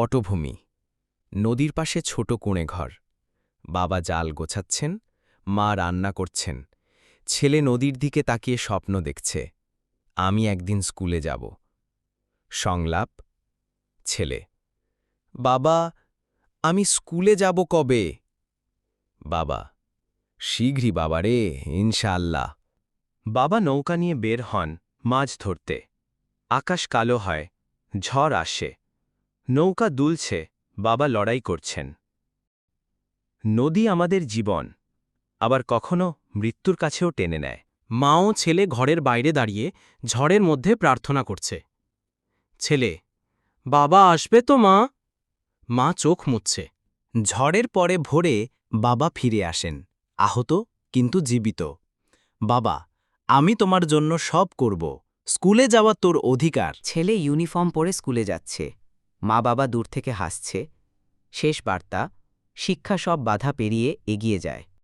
পটভূমি। নদীর পাশে ছোট কোণে ঘর। বাবা জাল গোছাচ্ছেন, মা রান্না করছেন। ছেলে নদীর দিকে তাকিয়ে স্বপ্ন দেখছে, আমি একদিন স্কুলে যাব। সংলাপ, ছেলে, বাবা, আমি স্কুলে যাব কবে? বাবা, শীঘ্রই বাবা রে, ইনশাআল্লাহ। বাবা নৌকা নিয়ে বের হন, মাছ ধরতে। আকাশ কালো হয়, ঝড় আসে। নৌকা দুলছে, বাবা লড়াই করছেন। নদী আমাদের জীবন, আবার কখনো মৃত্যুর কাছেও টেনে নেয়। মা ও ছেলে ঘরের বাইরে দাঁড়িয়ে ঝড়ের মধ্যে প্রার্থনা করছে। ছেলে, বাবা আসবে তো মা? মা চোখ মুচ্ছে ঝড়ের পরে ভোরে বাবা ফিরে আসেন। আহত, কিন্তু জীবিত। বাবা, আমি তোমার জন্য সব করব। স্কুলে যাওয়া তোর অধিকার। ছেলে ইউনিফর্ম পরে স্কুলে যাচ্ছে। মা বাবা দূর থেকে হাসছে। শেষ বার্তা শিক্ষা সব বাধা পেরিয়ে এগিয়ে যায়।